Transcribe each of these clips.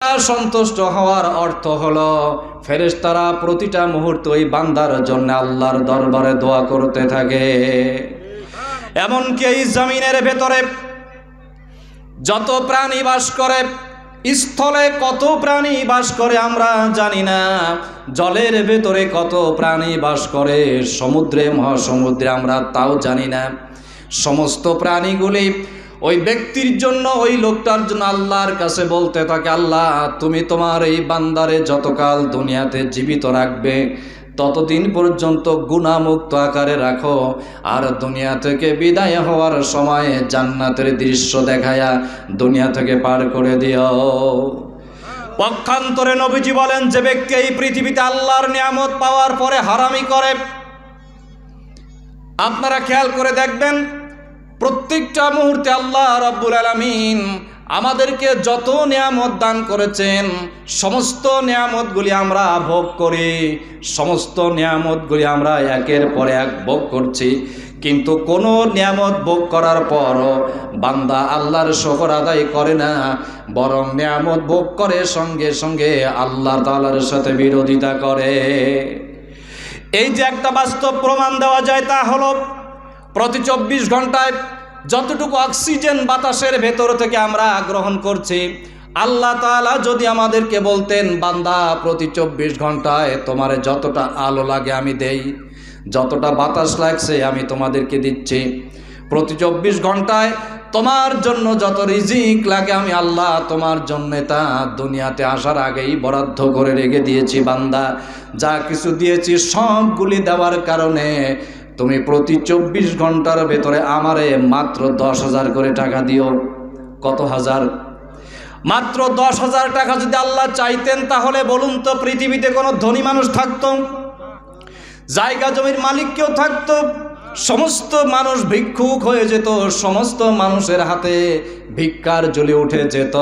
সন্তুষ্ট হওয়ার অর্থ হলো, ফেরেশতারা প্রতিটা মুহূর্তে ওই বান্দার জন্য আল্লাহর দরবারে দোয়া করতে থাকে। এমনকি এই জমিনের ভেতরে যত প্রাণী বাস করে, স্থলে কত প্রাণী বাস করে আমরা জানি না। জলের ভেতরে কত প্রাণী বাস করে, সমুদ্রে, মহাসমুদ্রে আমরা তাও জানি না। সমস্ত প্রাণীগুলি ওই ব্যক্তির জন্য ওই লোকটার জন্য আল্লাহর কাছে বলতে থাকে, আল্লাহ, তুমি তোমার এই বান্দারে যতকাল দুনিয়াতে জীবিত রাখবে, ততদিন পর্যন্ত গুণামুক্ত আকারে রাখো আর দুনিয়া থেকে বিদায় হওয়ার সময় জান্নাতের দৃশ্য দেখায়া দুনিয়া থেকে পার করে দিও। পক্ষান্তরে নবীজি বলেন, যে ব্যক্তি এই পৃথিবীতে আল্লাহর নিয়ামত পাওয়ার পরে হারামি করে, আপনারা খেয়াল করে দেখবেন প্রত্যেকটা মুহূর্তে আল্লাহ রব্বুল আলমিন আমাদেরকে যত নিয়ামত দান করেছেন, সমস্ত নিয়ামতগুলি আমরা ভোগ করি। সমস্ত নিয়ামতগুলি আমরা একের পর এক ভোগ করছি। কিন্তু কোনো নিয়ামত ভোগ করার পর বান্দা আল্লাহর শকর আদায় করে না, বরং নিয়ামত ভোগ করে সঙ্গে সঙ্গে আল্লাহ তালার সাথে বিরোধিতা করে। এই যে একটা বাস্তব প্রমাণ দেওয়া যায় তা হলো, প্রতি চব্বিশ ঘন্টায় যতটুকু অক্সিজেন বাতাসের ভেতর থেকে আমরা গ্রহণ করছি, আল্লাহ তাআলা যদি আমাদেরকে বলতেন, বান্দা, প্রতি চব্বিশ ঘন্টায় তোমার যতটা আলো লাগে আমি দেই, যতটা বাতাস লাগছে আমি তোমাদেরকে দিচ্ছি। প্রতি চব্বিশ ঘন্টায় তোমার জন্য যত রিজিক লাগে আমি আল্লাহ তোমার জন্য তা দুনিয়াতে আসার আগেই বরাদ্দ করে রেখে দিয়েছি, বান্দা। যা কিছু দিয়েছি সবগুলি দেওয়ার কারণে তুমি প্রতি চব্বিশ ঘণ্টার ভেতরে আমারে মাত্র দশ হাজার করে টাকা দিও। কত হাজার? মাত্র দশ হাজার টাকা যদি আল্লাহ চাইতেন তাহলে বলুন তো পৃথিবীতে কোনো ধনী মানুষ থাকতো? জায়গা জমির মালিক কেউ থাকতো? সমস্ত মানুষ ভিক্ষুক হয়ে যেত, সমস্ত মানুষের হাতে ভিক্ষার জ্বলে উঠে যেত।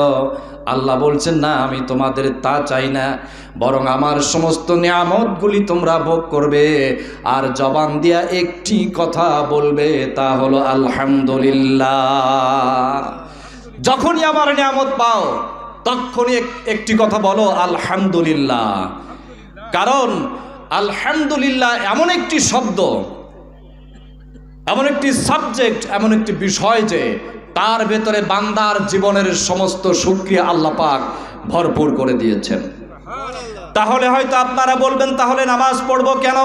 আল্লাহ বলছেন, না, আমি তোমাদের তা চাই না, বরং আমার সমস্ত নিয়ামতগুলি তোমরা ভোগ করবে। আর জবান দিয়া একটি কথা বলবে, তা হলো, আলহামদুলিল্লাহ। যখনই আমার নিয়ামত পাও, তখনই এক- একটি কথা বলো, আলহামদুলিল্লাহ। কারণ, আলহামদুলিল্লাহ এমন একটি শব্দ এমন একটি সাবজেক্ট এমন একটি বিষয় যে তার ভেতরে বান্দার জীবনের সমস্ত সুক্রিয়া আল্লাহ পাক ভরপুর করে দিয়েছেন। তাহলে হয়তো আপনারা বলবেন, তাহলে নামাজ পড়ব কেন?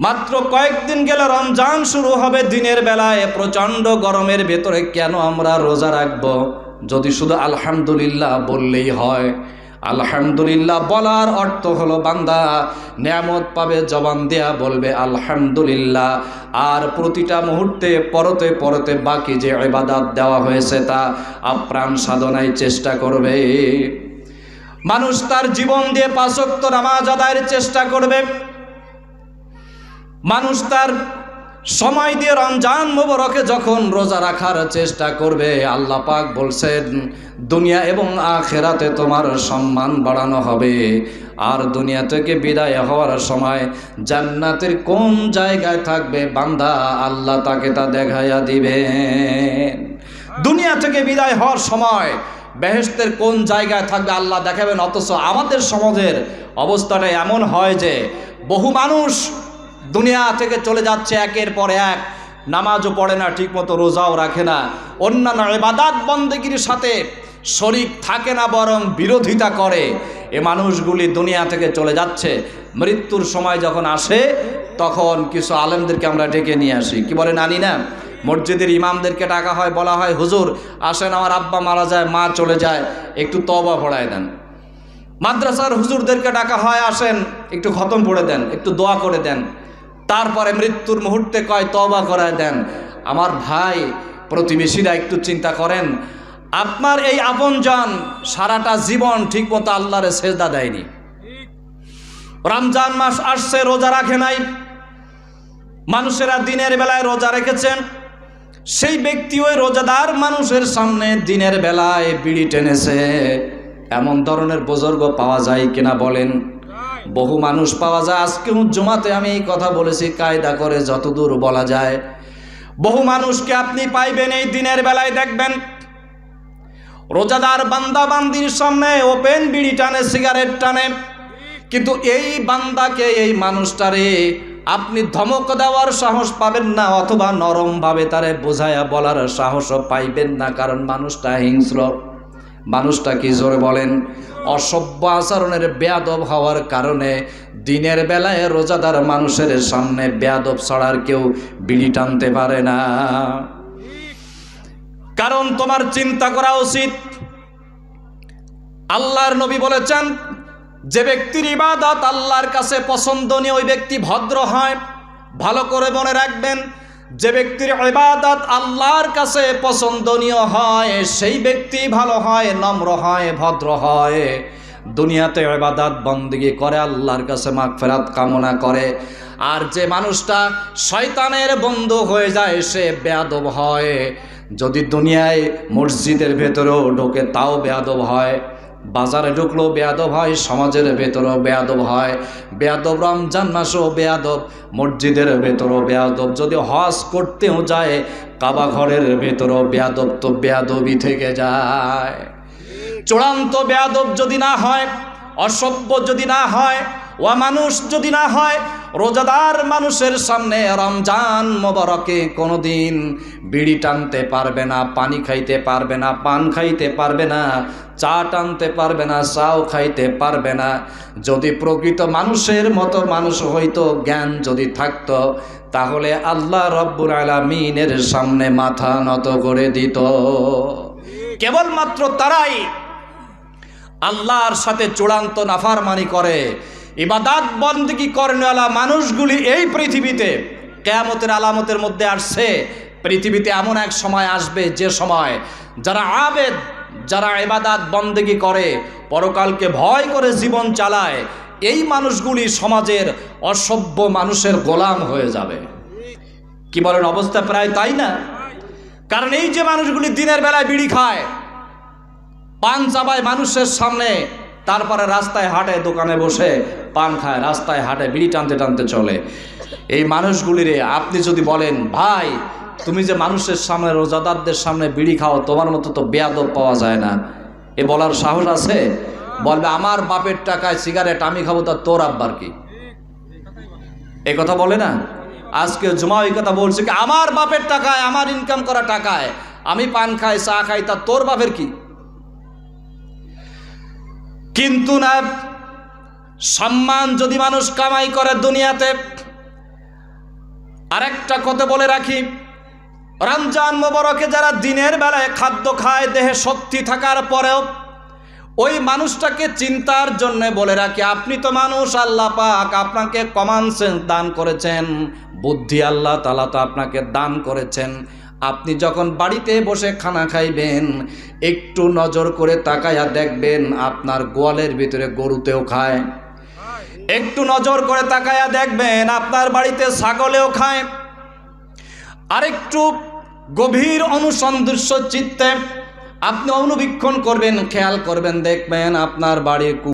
মাত্র কয়েকদিন গেলে, রমজান শুরু হবে দিনের বেলায়, প্রচণ্ড গরমের ভেতরে কেন আমরা রোজা রাখব? যদি শুধু আলহামদুলিল্লাহ বললেই হয় আলহামদুলিল্লাহ বলার অর্থ হলো বান্দা নিয়ামত পাবে, জবান দেয়া বলবে আলহামদুলিল্লাহ। আর প্রতিটা মুহূর্তে পরতে পরতে বাকি যে ইবাদাত দেওয়া হয়েছে তা আপ্রাণ সাধনায় চেষ্টা করবে। মানুষ তার জীবন দিয়ে পাঁচক্ত নামাজ আদায়ের চেষ্টা করবে। মানুষ তার সময় দিয়ে রমজান মোবারকে যখন রোজা রাখার চেষ্টা করবে, আল্লাহ পাক বলছেন, দুনিয়া এবং আখেরাতে তোমার সম্মান বাড়ানো হবে। আর দুনিয়া থেকে বিদায় হওয়ার সময় জান্নাতের কোন জায়গায় থাকবে বান্দা, আল্লাহ তাকে তা দেখাইয়া দিবেন। দুনিয়া থেকে বিদায় হওয়ার সময় বেহেস্তের কোন জায়গায় থাকবে আল্লাহ দেখাবেন, অথচ আমাদের সমাজের অবস্থাটা এমন হয় যে, বহু মানুষ দুনিয়া থেকে চলে যাচ্ছে একের পর এক। নামাজও পড়ে না, ঠিকমতো রোজাও রাখে না। অন্যান্য এবাদাত বন্দেগির সাথে শরিক থাকে না, বরং বিরোধিতা করে। এ মানুষগুলি দুনিয়া থেকে চলে যাচ্ছে। মৃত্যুর সময় যখন আসে, তখন কিছু আলেমদেরকে আমরা ডেকে নিয়ে আসি। কি বলেন আনি না? মসজিদের ইমামদেরকে ডাকা হয়, বলা হয়, হুজুর, আসেন, আমার আব্বা মারা যায়, মা চলে যায়, একটু তবা পড়ায় দেন। মাদ্রাসার হুজুরদেরকে ডাকা হয়, আসেন, একটু খতম পড়ে দেন, একটু দোয়া করে দেন। তারপরে মৃত্যুর মুহূর্তে কয় তবা করায় দেন। আমার ভাই প্রতিবেশীরা একটু চিন্তা করেন, আপনার এই আপনজন সারাটা জীবন ঠিকমতো আল্লাহরে সেজদা দেয়নি। রমজান মাস আসছে, রোজা রাখে নাই। মানুষেরা দিনের বেলায় রোজা রেখেছেন। সেই ব্যক্তি ওই রোজাদার মানুষের সামনে দিনের বেলায় বিড়ি টেনেছে। এমন ধরনের বুজুর্গ পাওয়া যায় কিনা বলেন। বহু মানুষ পাওয়া যায়। আজকেও জমাতে আমি এই কথা বলেছি, কায়দা করে যতদূর বলা যায়। বহু মানুষকে আপনি পাইবেন এই দিনের বেলায় দেখবেন, রোজাদার বান্দা বান্দির সামনে ওপেন বিড়ি টানে, সিগারেট টানে। কিন্তু এই বান্দাকে, এই মানুষটারে আপনি ধমক দেওয়ার সাহস পাবেন না, অথবা নরমভাবে তারে বোঝায়া বলার সাহসও পাইবেন না, কারণ মানুষটা হিংস্র। মানুষটা কি জোরে বলেন? অসভ্য আচরণের বেয়াদব হওয়ার কারণে দিনের বেলায় রোজাদার মানুষের সামনে বেয়াদব ছাড়ার কেউ বিড়ি টানতে পারে না। কারণ তোমার চিন্তা করা উচিত। আল্লাহর নবী বলেছেন, যে ব্যক্তির ইবাদত আল্লাহর কাছে পছন্দনীয় ওই ব্যক্তি ভদ্র হয়, ভালো করে মনে রাখবেন যে ব্যক্তির ইবাদত আল্লাহর কাছে পছন্দনীয় হয়, সেই ব্যক্তি ভালো হয়, নম্র হয়, ভদ্র হয়। দুনিয়াতে ইবাদত বন্দিগি করে, আল্লাহর কাছে মাগফিরাত কামনা করে। আর যে মানুষটা শয়তানের বন্ধু হয়ে যায়, সে বেয়াদব হয়। যদি দুনিয়ায় মসজিদের ভেতরেও ঢোকে, তাও বেয়াদব হয়। বাজারে ঢুকলো, বেয়াদব হয়, সমাজের ভেতরেও বেয়াদব হয়। বেয়াদব রমজান মাসও বেয়াদব, মসজিদের ভেতরেও বেয়াদব। যদি হজ করতেও যায় কাবা ঘরের ভেতরেও বেয়াদব তো বেয়াদবই থেকে যায়। চূড়ান্ত বেয়াদব যদি না হয়, অসভ্য যদি না হয় ও মানুষ যদি না হয়, রোজাদার মানুষের সামনে রমজান মোবারকে কোনোদিন বিড়ি টানতে পারবে না, পানি খাইতে পারবে না, পান খাইতে পারবে না, চা টানতে পারবে না, চাও খাইতে পারবে না। যদি প্রকৃত মানুষের মতো মানুষ হইতো, জ্ঞান যদি থাকতো, তাহলে আল্লাহ রব্বুর আলমিনের সামনে মাথা নত করে দিত। কেবলমাত্র তারাই আল্লাহর সাথে চূড়ান্ত নাফারমানি করে। ইবাদাত বন্দী করেনওয়ালা মানুষগুলি এই পৃথিবীতে? কেয়ামতের আলামতের মধ্যে আসছে। পৃথিবীতে এমন এক সময় আসবে যে সময় যারা আবেদ, যারা ইবাদাত বন্দেগি করে, পরকালকে ভয় করে জীবন চালায়, এই মানুষগুলি সমাজের অসভ্য মানুষের গোলাম হয়ে যাবে। কি বলেন, অবস্থা প্রায় তাই না? কারণ এই যে মানুষগুলি দিনের বেলায় বিড়ি খায়, পান চাবায় মানুষের সামনে, তারপরে রাস্তায় হাটে, দোকানে বসে পান খায়, রাস্তায় হাটে, বিড়ি টানতে টানতে চলে। এই মানুষগুলিরে আপনি যদি বলেন, ভাই, তুমি যে মানুষের সামনে, রোজাদারদের সামনে বিড়ি খাও, তোমার মতো তো বেয়াদব পাওয়া যায় না। এ বলার সাহস আছে? বলবে, আমার বাপের টাকায় সিগারেট আমি খাব, তা তোর আব্বার কি? এ কথা বলে না? আজকে জমা ওই কথা বলছে কি, আমার বাপের টাকায়, আমার ইনকাম করা টাকায় আমি পান খাই, চা খাই, তা তোর বাপের কি? কিন্তু না সম্মান যদি মানুষ কামাই করে দুনিয়াতে, আরেকটা কথা বলে রাখি, রমজান মোবারকে যারা দিনের বেলায় খাদ্য খায়, দেহে শক্তি থাকার পরেও, ওই মানুষটাকে চিন্তার জন্য বলে রাখি, আপনি তো মানুষ, আল্লাহ পাক আপনাকে কমান সেন্স দান করেছেন, বুদ্ধি আল্লাহ তালা তো আপনাকে দান করেছেন। আপনি যখন বাড়িতে বসে খানা খাইবেন, একটু নজর করে তাকায়া দেখবেন, আপনার গোয়ালের ভিতরে গরুতেও খায়। একটু নজর করে তাকায়া দেখবেন আপনার বাড়িতে ছাগলেও খায়। আরেকটু গভীর অনুসন্দৃশ্য চিত্তে আপনি অনুবীক্ষণ করবেন, খেয়াল করবেন, দেখবেন আপনার বাড়ির